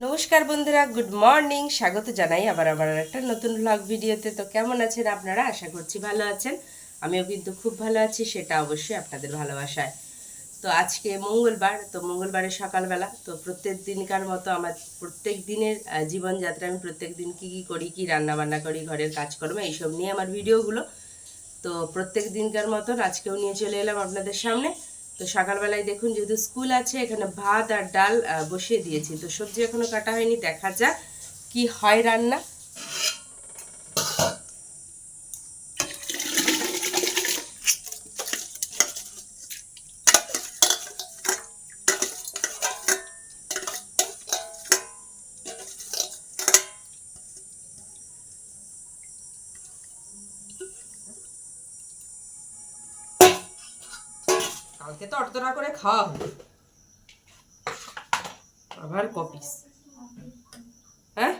নমস্কার বন্ধুরা good morning স্বাগত জানাই আবার আবার একটা নতুন ব্লগ ভিডিওতে। তো কেমন আছেন আপনারা? আশা করছি ভালো আছেন। আমিও কিন্তু খুব ভালো আছি, সেটা অবশ্যই আপনাদের ভালোবাসায়। তো আজকে মঙ্গলবার, তো মঙ্গলবারের সকালবেলা, তো প্রত্যেক দিনকার মতো আমার প্রত্যেক দিনের জীবনযাত্রা আমি প্রত্যেক দিন কী কী করি, কী রান্না বান্না করি, ঘরের কাজকর্ম, এইসব নিয়ে আমার ভিডিওগুলো। তো প্রত্যেক দিনকার মতন আজকেও নিয়ে চলে এলাম আপনাদের সামনে। তো সকালবেলায় দেখুন, যেহেতু স্কুল আছে, এখানে ভাত আর ডাল বসিয়ে দিয়েছি। তো সবজি এখনও কাটা হয়নি, দেখা যাক কি হয় রান্না। কালকে তো অটোতরা করে খাওয়া হবে। আবার কপিস। হ্যাঁ?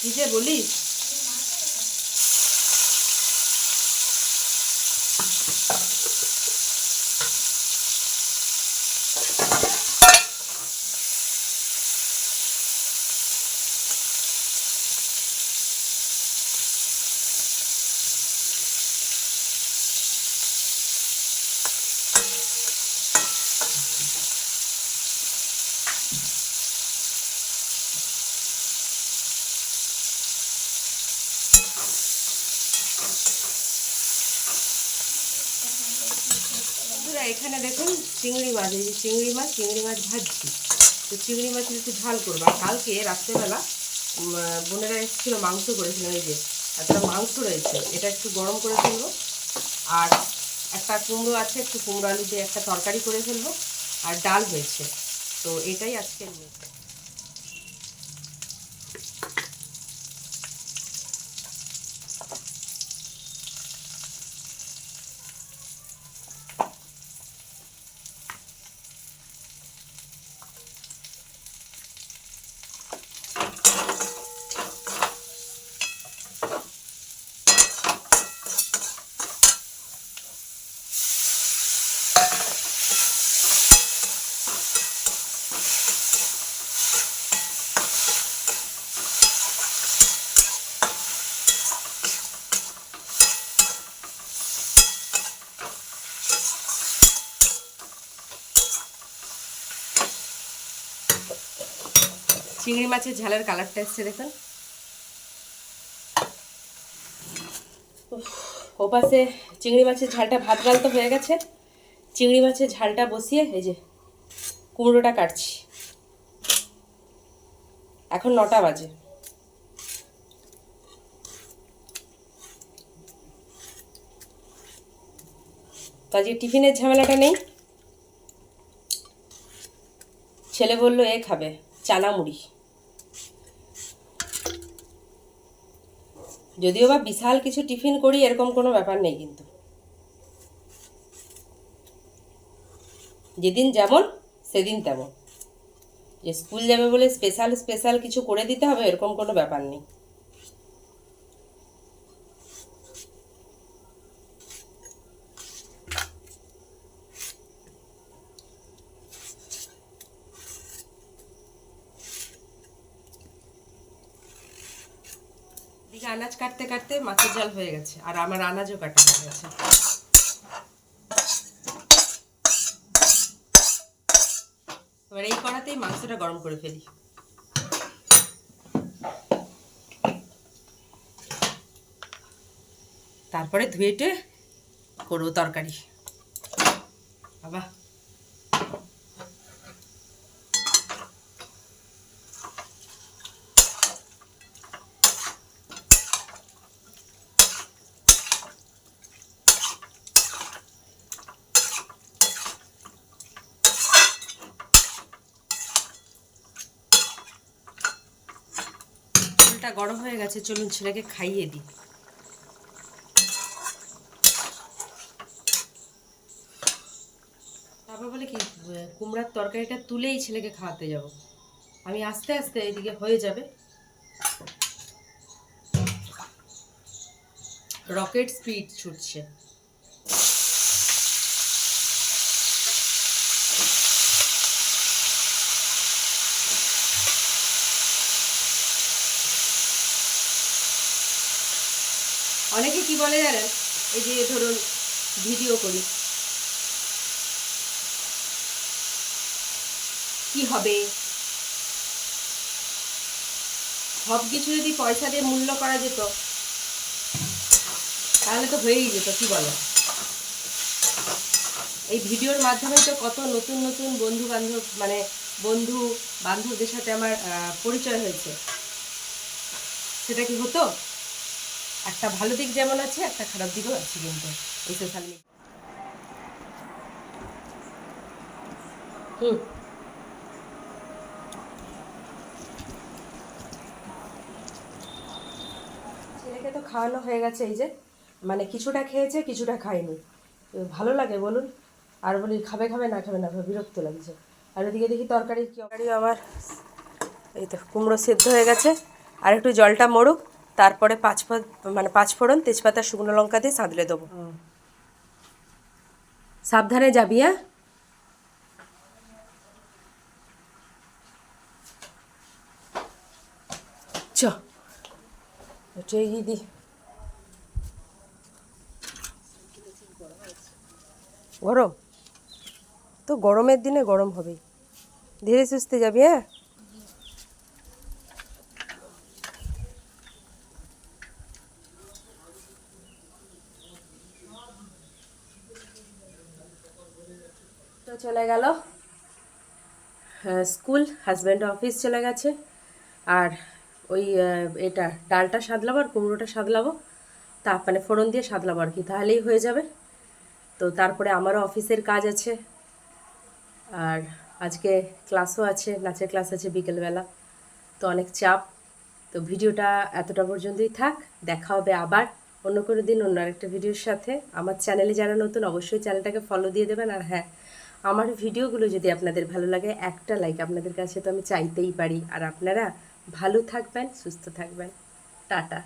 কি যে বলিস? এখানে দেখুন চিংড়ি মাছ, এই যে চিংড়ি মাছ চিংড়ি মাছ ভাজছি। তো চিংড়ি মাছের একটু ঝাল করব। আর কালকে রাত্রেবেলা বোনেরা এসেছিল, মাংস করেছিল, এই যে একটা মাংস রয়েছে, এটা একটু গরম করে ফেলব। আর একটা কুমড়ো আছে, একটু কুমড়ো আলু দিয়ে একটা তরকারি করে ফেলব। আর ডাল হয়েছে। তো এটাই আজকের মেয়ে চিংড়ি মাছের ঝালের কালারটা এসছে, দেখুন। ওপাশে চিংড়ি মাছের ঝালটা ভাত ডাল তো হয়ে গেছে। চিংড়ি মাছের ঝালটা বসিয়ে এই যে কুমড়োটা কাটছি। এখন নটা বাজে। তো টিফিনের ঝামেলাটা নেই। ছেলে বলল, এ খাবে চানা মুড়ি যদিও বা বিশাল কিছু টিফিন করি, এরকম কোনো ব্যাপার নেই কিন্তু। যেদিন যেমন, সেদিন তেমন। যে স্কুল যাবে বলে স্পেশাল স্পেশাল কিছু করে দিতে হবে, এরকম কোনো ব্যাপার নেই। আনাজ কাটতে কাটতে মাছের জাল হয়ে গেছে, আর আমার আনাজও কাটা হয়ে গেছে। এবার এই কড়াতেই মাংসটা গরম করে ফেলি। তারপরে ধুয়েটে করব তরকারি। বাবা। তেলটা গরম হয়ে গেছে, চলুন ছেলেকে খাইয়ে দিই। তারপর বলে কি, কুমড়ার তরকারিটা তুলেই ছেলেকে খাওয়াতে যাব। আমি আস্তে আস্তে এদিকে হয়ে যাবে। রকেট স্পিড ছুটছে। অনেকে কি বলে জানেন? এই যে ধরুন ভিডিও করি। কি হবে? সব কিছু যদি পয়সা দিয়ে মূল্য করা যেত, তাহলে তো হয়েই যেত, কি বলো এই ভিডিওর মাধ্যমে তো কত নতুন নতুন বন্ধু বান্ধব মানে বন্ধু বান্ধবদের সাথে আমার পরিচয় হয়েছে। সেটা কি হতো? একটা ভালো দিক যেমন আছে, একটা খারাপ দিকও আছে কিন্তু এই সোশ্যাল মিডিয়া হুম। ছেলেকে তো খাওয়ানো হয়ে গেছে, এই যে মানে কিছুটা খেয়েছে, কিছুটা খায়নি। ভালো লাগে বলুন? আর বলি, খাবে খাবে, না খাবে না খাবে বিরক্ত লাগছে। আর ওদিকে দেখি তরকারি তরকারি আমার এই তো কুমড়ো সেদ্ধ হয়ে গেছে। আর একটু জলটা মরুক। তারপরে পাঁচ মানে পাঁচ ফোড়ন তেজপাতা শুকনো লঙ্কা দিয়ে সাঁতলে দেবো। সাবধানে যাবি হ্যাঁ? চ। দি। গরম তো গরমের দিনে গরম হবেই। ধীরে সুস্থে যাবি হ্যাঁ? চলে গেল। স্কুল হাজব্যান্ড অফিস চলে গেছে। আর ওই এটা, ডালটা সাদলাবো আর কুমড়োটা সাদলাবো। তা মানে ফোড়ন দিয়ে সাদলাবো আর কি, তাহলেই হয়ে যাবে। তো তারপরে আমারও অফিসের কাজ আছে। আর আজকে ক্লাসও আছে, নাচের ক্লাস আছে বিকেলবেলা। তো অনেক চাপ। তো ভিডিওটা এতটা পর্যন্তই থাক। দেখা হবে আবার অন্য কোনো দিন অন্য আরেকটা ভিডিওর সাথে। আমার চ্যানেলে যারা নতুন, অবশ্যই চ্যানেলটাকে ফলো দিয়ে দেবেন। আর হ্যাঁ আমার ভিডিওগুলো যদি আপনাদের ভালো লাগে, একটা লাইক আপনাদের কাছে তো আমি চাইতেই পারি। আর আপনারা ভালো থাকবেন, সুস্থ থাকবেন। টাটা।